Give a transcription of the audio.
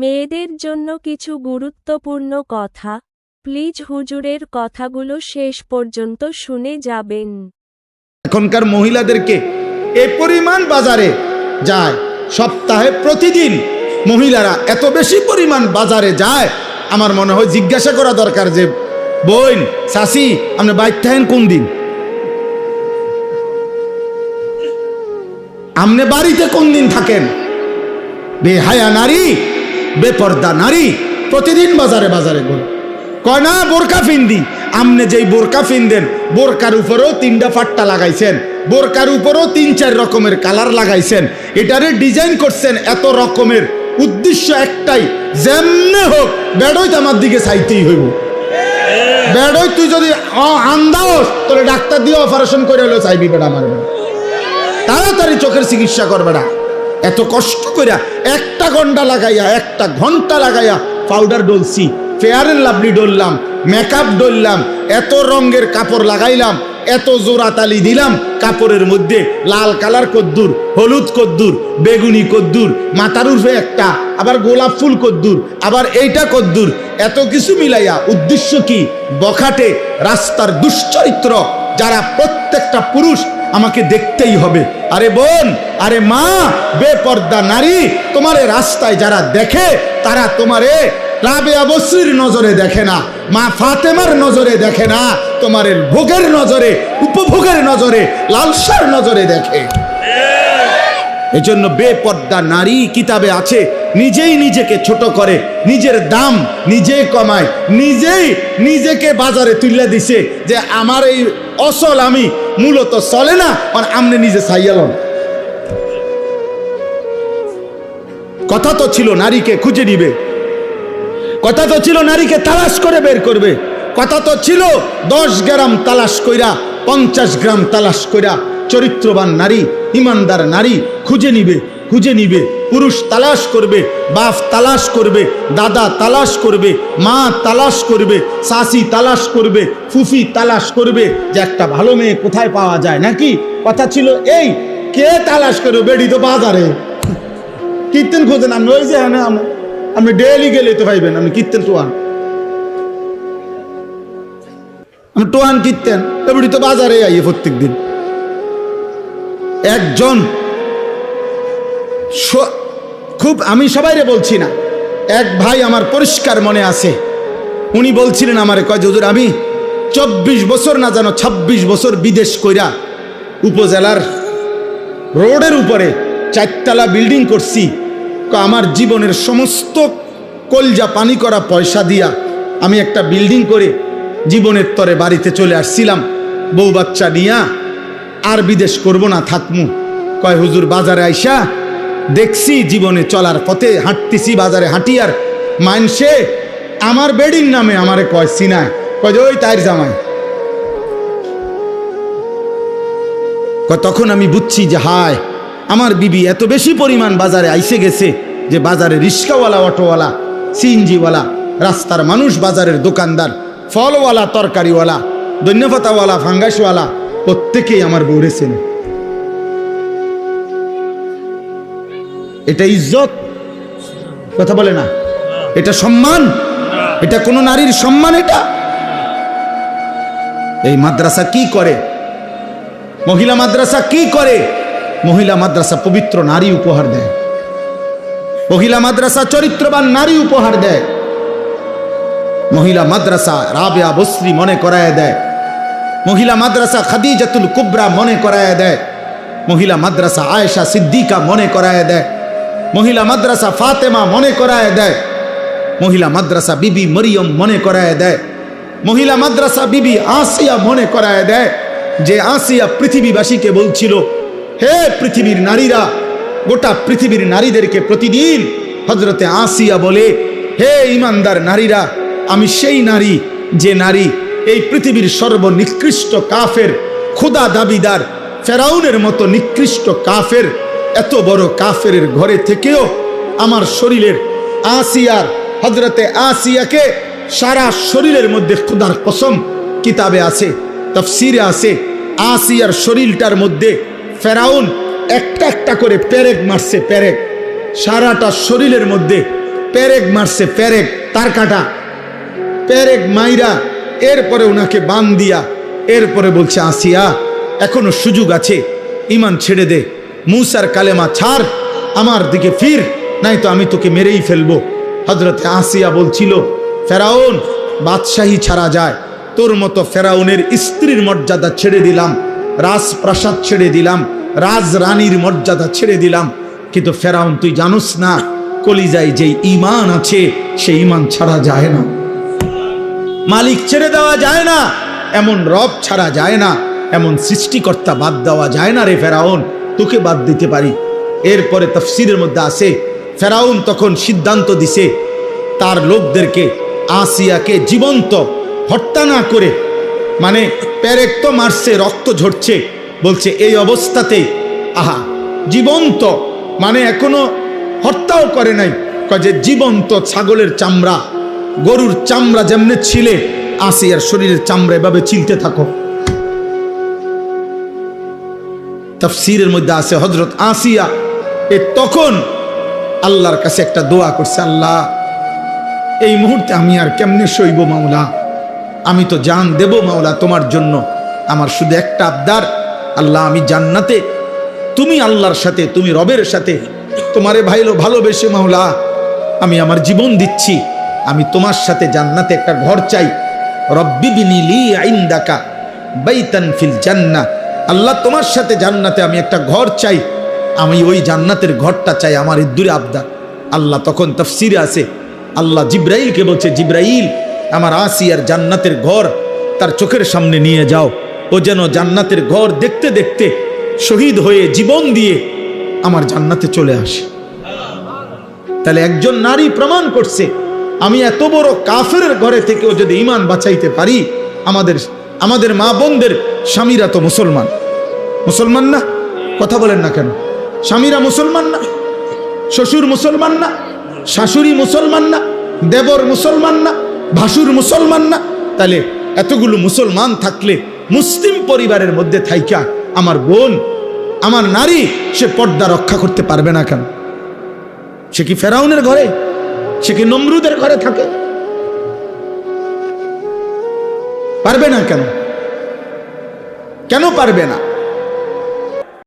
মেয়েদের জন্য কিছু গুরুত্বপূর্ণ কথা, প্লিজ হুজুরের কথাগুলো শেষ পর্যন্ত শুনে যাবেন। এখনকার মহিলাদেরকে এ পরিমাণ বাজারে যায়, সপ্তাহে প্রতিদিন মহিলারা এত বেশি পরিমাণ বাজারে যায়, আমার মনে হয় জিজ্ঞাসা করা দরকার যে, বোন শাসি আপনি বাইর থাকেন কোন দিন? আপনি বাড়িতে কোন দিন থাকেন? বেহায়া নারী? বেপর্দা নারী প্রতিদিন বাজারে বাজারে ঘুরে। কয় না, বোরকা ফিন্দি। আমনে যেই বোরকা ফিনদেন, বোরকার উপরেও তিনটা ফাট্টা লাগাইছেন, বোরকার উপরেও তিন, চার রকমের কালার লাগাইছেন। এটারে ডিজাইন করছেন এত রকমের। উদ্দেশ্য একটাই, যেমনে হোক বেড়ই তো আমার দিকে চাইতেই হইব। বেড়ই তুই যদি আন্দাওস তোরে ডাক্তার দিয়ে অপারেশন করে হলেও চাইবি বেড়া আমার। বেড়া তাড়াতাড়ি চোখের চিকিৎসা করবে না। এত কষ্ট করিয়া একটা ঘণ্টা লাগাইয়া, একটা ঘণ্টা লাগাইয়া পাউডার ডলছি। ফেয়ার এন্ড লাভলি ডললাম মেকআপ ডললাম, এত রঙের কাপড় লাগাইলাম, এত জোড়া তালি দিলাম, কাপড়ের মধ্যে লাল কালার কদ্দুর, হলুদ কদ্দুর, বেগুনি কদ্দুর, মাথার উর্ফে একটা, আবার গোলাপ ফুল কদ্দুর, আবার এইটা কদ্দুর, এত কিছু মিলাইয়া উদ্দেশ্য কি? বখাটে রাস্তার দুশ্চরিত্র, যারা প্রত্যেকটা পুরুষ আমাকে দেখতেই হবে। আরে বোন, আরে মা, বেপর্দা নারী, তোমারে রাস্তায় যারা দেখে, তারা তোমারে রাবেয়া বসরির নজরে দেখে না, মা ফাতেমার নজরে দেখে না, তোমার ভোগের নজরে, উপভোগের নজরে লালসার নজরে দেখে। এই জন্য বেপর্দা নারী কিতাবে আছে, নিজেই নিজেকে ছোট করে, নিজের দাম নিজেই কমায়, নিজেই নিজেকে বাজারে তুলে দিছে যে আমার এই অসল আমি মূলত চলে না, আর আমনে নিজে সাইয়ালন কথা তো ছিল নারীকে খুঁজে নিবে। কথা তো ছিল নারীকে তালাশ করে বের করবে। কথা তো ছিল দশ গ্রাম তালাশ কইরা, পঞ্চাশ গ্রাম তালাশ কইরা চরিত্রবান নারী, ইমানদার নারী খুঁজে নিবে। খুঁজে নিবে। পুরুষ তালাশ করবে, বাপ তালাশ করবে, দাদা তালাশ করবে, মা তালাশ করবে, শাশি তালাশ করবে, ফুফি তালাশ করবে যে একটা ভালো মেয়ে কোথায় পাওয়া যায়, নাকি? কথা ছিল এই, কে তালাশ করবে বেড়ি তো বাজারে? কীর্তন খোঁজেন আপনি ওই যে হ্যাঁ আমি আপনি ডেলি গেলে তো পাইবেন আপনি কীর্তন টোয়ান। আমি টোয়ান কীর্তেন এবারে তো বাজারে আইয়ে প্রত্যেক দিন একজন খুব আমি সবাইরে বলছি না। এক ভাই আমার পরিষ্কার মনে আছে। উনি বলছিলেন আমার কয় যে, হুজুর আমি চব্বিশ বছর না জানো ২৬ বছর বিদেশ কইরা উপজেলার রোডের উপরে চারতলা বিল্ডিং করছি। আমার জীবনের সমস্ত কলজা পানি করা পয়সা দিয়া আমি একটা বিল্ডিং করে জীবনের তরে বাড়িতে চলে আসছিলাম। বউ বাচ্চা নিয়া আর বিদেশ করব না থাকমু। কয় হুজুর বাজারে আইসা দেখছি জীবনে চলার পথে, হাঁটতেছি বাজারে, হাঁটিয়ার মানসে আমার বেডির নামে আমারে কয় সিনায় কয় ওই তাইর জামাই। তখন আমি বুঝছি যে, হায়, আমার বিবি এত বেশি পরিমাণ বাজারে আইসে গেছে যে, বাজারে রিক্সাওয়ালা অটোওয়ালা, সিএনজিওয়ালা, রাস্তার মানুষ, বাজারের দোকানদার, ফলওয়ালা, তরকারিওয়ালা ধন্যপাতাওয়ালা ফাঙ্গাসওয়ালা, প্রত্যেকেই আমার বউরেছেন এটা ইজ্জত। কথা বলে না। এটা সম্মান। এটা কোনো নারীর সম্মান এটা? এই মাদ্রাসা কি করে? মহিলা মাদ্রাসা কি করে? মহিলা মাদ্রাসা পবিত্র নারী উপহার দেয়। মহিলা মাদ্রাসা চরিত্রবান নারী উপহার দেয়। মহিলা মাদ্রাসা রাবেয়া বসরি মনে করায় দেয়। মহিলা মাদ্রাসা খাদিজাতুল কুবরা মনে করায় দেয়। মহিলা মাদ্রাসা আয়েশা সিদ্দিকা মনে করায় দেয়। মহিলা মাদ্রাসা ফাতেমা মনে করায় দেয়। মহিলা মাদ্রাসা বিবি মরিয়ম মনে করায় দেয়। মহিলা মাদ্রাসা বিবি আসিয়া মনে করায় দেয় যে আসিয়া পৃথিবীবাসীকে বলছিল, হে পৃথিবীর নারীরা, গোটা পৃথিবীর নারীদেরকে প্রতিদিন হজরতে আসিয়া বলে, হে ইমানদার নারীরা, আমি সেই নারী, যে নারী এই পৃথিবীর সর্বনিকৃষ্ট কাফের ক্ষুদা দাবিদার, ফেরাউনের মতো নিকৃষ্ট কাফের এত বড় কাফের ঘরে থেকেও আমার শরীরের আসিয়ার হজরতে আসিয়াকে সারা শরীরের মধ্যে খুদার কসম কিতাবে আছে, তফসিরে আছে, আসিয়ার শরীরটার মধ্যে ফেরাউন একটা একটা করে প্যারেক মারছে প্যারেক সারাটা শরীরের মধ্যে পেরেক মারছে পেরেক, তার কাটা। পেরেক মাইরা এরপরে ওনাকে বান দিয়া, এরপরে বলছে, আসিয়া, এখনও সুযোগ আছে ইমান ছেড়ে দে। মুসার কালেমা ছাড়, আমার দিকে ফির নাই তো আমি তোকে মেরেই ফেলব। হজরতে আসিয়া বলছিল, ফেরাউন, বাদশাহী ছাড়া যায়। তোর মতো ফেরাউনের স্ত্রীর মর্যাদা ছেড়ে দিলাম, রাজপ্রাসাদ ছেড়ে দিলাম রাজ রানীর মর্যাদা ছেড়ে দিলাম। কিন্তু ফেরাউন, তুই জানোস না, কলিজায় যে ইমান আছে, সেই ইমান ছাড়া যায় না। মালিক ছেড়ে দেওয়া যায় না, এমন রব ছাড়া যায় না, এমন সৃষ্টিকর্তা বাদ দেওয়া যায় না রে ফেরাউন। তোকে বাদ দিতে পারি। এরপরে তফসিরের মধ্যে আসে ফেরাউন তখন সিদ্ধান্ত দিছে, তার লোকদেরকে আসিয়াকে জীবন্ত, হত্যা না করে মানে প্যারেক তো মারছে, রক্ত ঝরছে, বলছে, এই অবস্থাতে, আহা, জীবন্ত মানে এখনও হত্যাও করে নাই। যে, জীবন্ত ছাগলের চামড়া, গরুর চামড়া যেমনে ছিলে, আসিয়ার শরীরের চামড়া এভাবে চিলতে থাকো। তফসিরের মধ্যে আছে হজরত আসিয়া। এ তখন আল্লাহর কাছে একটা দোয়া করছে, আল্লাহ, এই মুহূর্তে আমি আর কেমনে সইব মাওলা? আমি তো জান দেব মাওলা তোমার জন্য। আমার শুধু একটা আবদার, আল্লাহ, আমি জান্নাতে। তুমি আল্লাহর সাথে, তুমি রবের সাথে। তোমারে ভাইলো ভালোবেসে মাওলা, আমি আমার জীবন দিচ্ছি। আমি তোমার সাথে জান্নাতে একটা ঘর চাই। রব্বি বিনিলি আইন্দাকা বাইতান ফিল জান্নাহ। আল্লাহ তোমার সাথে জান্নাতে আমি একটা ঘর চাই। আমি ওই জান্নাতের ঘরটা চাই আমার ইদ্দুরে আবদার আল্লাহ তখন তফসিরে আছে, আল্লাহ জিব্রাইলকে বলছে, জিব্রাইল, আমার আসিয়ার জান্নাতের ঘর তার চোখের সামনে নিয়ে যাও। ও যেন জান্নাতের ঘর দেখতে দেখতে শহীদ হয়ে জীবন দিয়ে আমার জান্নাতে চলে আসে। তাহলে একজন নারী প্রমাণ করছে, আমি এত বড় কাফের ঘরে থেকেও যদি ইমান বাঁচাইতে পারি, আমাদের আমাদের মা বোনদের স্বামীরা তো মুসলমান। মুসলমান না? কথা বলেন না কেন? স্বামীরা মুসলমান না? শ্বশুর মুসলমান না? শাশুড়ি মুসলমান না? দেবর মুসলমান না? ভাসুর মুসলমান না? তাহলে এতগুলো মুসলমান থাকলে মুসলিম পরিবারের মধ্যে থাইকা আমার বোন, আমার নারী, সে পর্দা রক্ষা করতে পারবে না কেন? সে কি ফেরাউনের ঘরে? সে কি নমরুদের ঘরে থাকে? পারবে না কেন? কেন পারবে না?